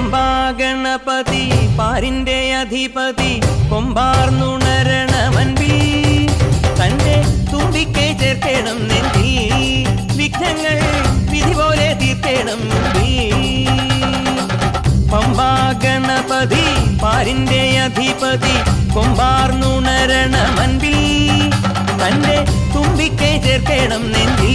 ഗണപതി പാരിന്റെ അധിപതി കൊമ്പാർന്നുണരണമൻപി തന്റെ തുമ്പിക്കെ ചേർക്കണം നെഞ്ചി വിഘ്നങ്ങൾ വിധി പോലെ തീർക്കണം പമ്പാ ഗണപതി പാരിന്റെ അധിപതി കൊമ്പാർന്നുണരണമൻപി തന്റെ തുമ്പിക്കെ ചേർക്കണം നെഞ്ചി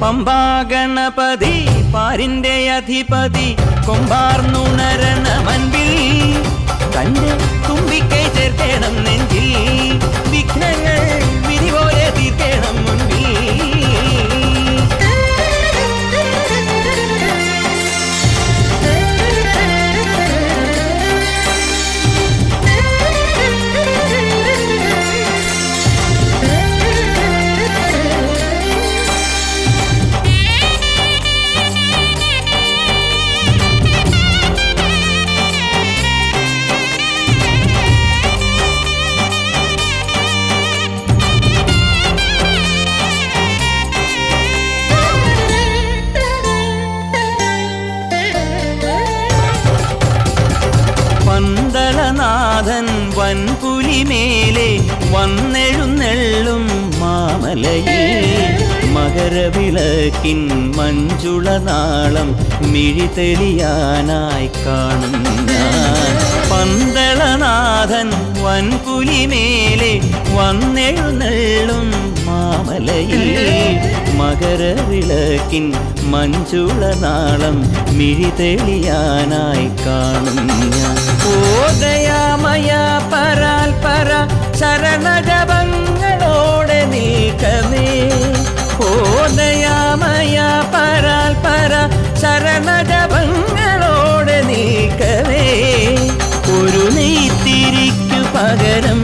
പമ്പാ ഗണപതി പാരിന്റെ അധിപതി കൊമ്പാർന്നുണരണ വൻപുലിമേലെ വന്നെഴുന്നെള്ളും മാമലയിൽ. മകരവിളക്കിൻ മഞ്ജുളനാളം മിഴിതെളിയാനായി കാണും ഞാൻ. പന്തളനാഥൻ വൻപുലിമേലെ വന്നെഴുന്നെള്ളും മാമലയിൽ. മകരവിളക്കിൻ മഞ്ജുളനാളം മിഴിതെളിയാനായി കാണും ഞാൻ. ചരണജപങ്ങളോടെ നീക്കനേ ഓദയാമയ പരാൽ പര ശരണജപങ്ങളോടെ നീക്കമേ. ഒരു നീത്തിരിക്കു പകരം